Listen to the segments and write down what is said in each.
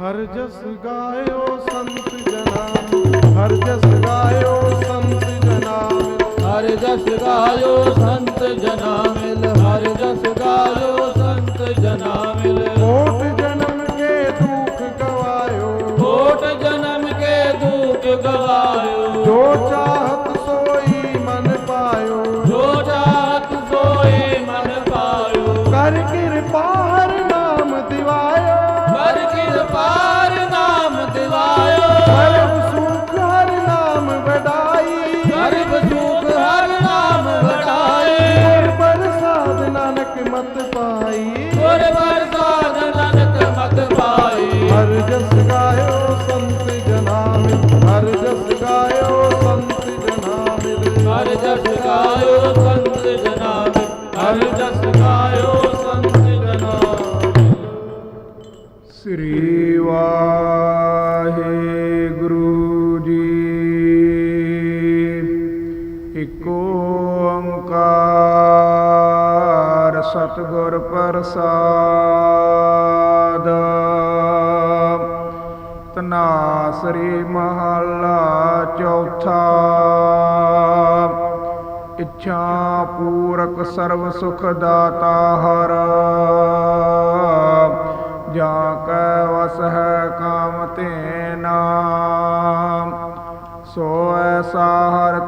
ਹਰ ਜਸ ਗਾਇਓ ਸੰਤ ਜਨਾ ਹਰ ਜਸ ਗਾਇਓ ਸੰਤ ਜਨਾ ਹਰ ਜਸ ਗਾਇਓ ਸੰਤ ਜਨਾ ਮਿਲ ਹਰ ਜਸ ਗਾਇਓ ਸੰਤ ਜਨਾ ਮਿਲ ਕੋਟ ਜਨਮ ਕੇ ਦੁਖ ਗਵਾਇਓ। ਕੋਟ ਜਨਮ ਕੇ ਦੁਖ ਗਵਾਇਓ। ਜੋ ਚਾਹਤ ਸਰਬ ਸੁਖ ਹਰ ਨਾਮ ਵਡਾਏ ਗੁਰ ਪ੍ਰਸਾਦ ਨਾਨਕ ਮਤ ਪਾਈ। ਗੁਰ ਪ੍ਰਸਾਦ ਨਾਨਕ ਮਤ ਪਾਏ ਹਰ ਜਸ ਗਾਇਓ ਸੰਤ ਜਨਾ ਮਿਲ। ਹਰ ਜਸ ਗਾਇਓ ਸੰਤ ਜਨਾ ਮਿਲ। ਹਰ ਜਸ ਗਾਇਓ ਸੰਤ ਜਨਾ ਹਰ ਜਸ ਗਾਇਓ ਸੰਤ ਜਨਾ ਸ੍ਰੀ ਵਾਹਿਗੁਰੂ ਇਕ ਓੰਕਾਰ ਸਤਿਗੁਰ ਪ੍ਰਸਾਦ। ਤਨਾਸਰੀ ਮਹਲਾ ਚੌਥਾ। ਇੱਛਾ ਪੂਰਕ ਸਰਬ ਸੁਖ ਦਾਤਾ ਹਰ। ਜਾ ਕੈ ਵਸ ਹੈ ਕਾਮ ਤੇਨਾ ਸੋ ਐਸਾ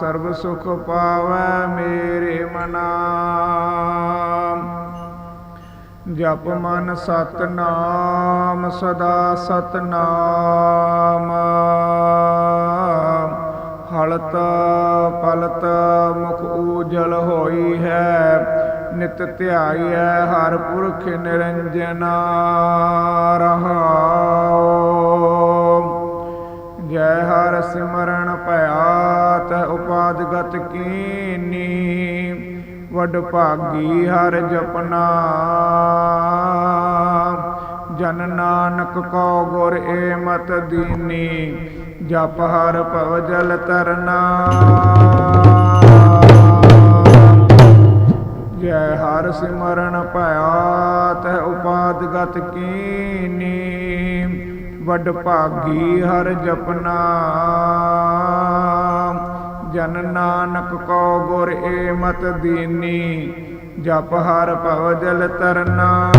ਸਰਬ ਸੁਖ ਪਾਵੈ ਮੇਰੇ ਮਨਾ ਜਪ ਮਨ ਸਤਨਾਮ, ਸਦਾ ਸਤਨਾਮ। ਹਲਤ ਪਲਤ ਮੁਖ ਊਜਲ ਹੋਈ ਹੈ, ਨਿਤ ਧਿਆਈਐ ਹਰ ਪੁਰਖ ਨਿਰੰਜਨਾ ਰਹਾਉ। ਜੈ ਹਰ ਸਿਮਰਨ ਭਇਆ ਤੈ ਉਪਾਦਗਤ ਕੀਨੀ, ਵਡ ਭਾਗੀ ਹਰ ਜਪਨਾ। ਜਨ ਨਾਨਕ ਕੋ ਗੁਰ ਏ ਮਤ ਦੀਨੀ, ਜਪ ਹਰ ਭਵ ਜਲ ਤਰਨਾ। ਜੈ ਹਰ ਸਿਮਰਨ ਭਇਆ, ਤੈ ਉਪਾਦਗਤ ਕੀਨੀ, ਵਡ ਭਾਗੀ ਹਰ ਜਪਨਾ। ਜਨ ਨਾਨਕ ਕੋ ਗੁਰ ਏ ਮਤ ਦੀਨੀ ਜਪ ਹਰ ਭਵ ਜਲ ਤਰਨਾ।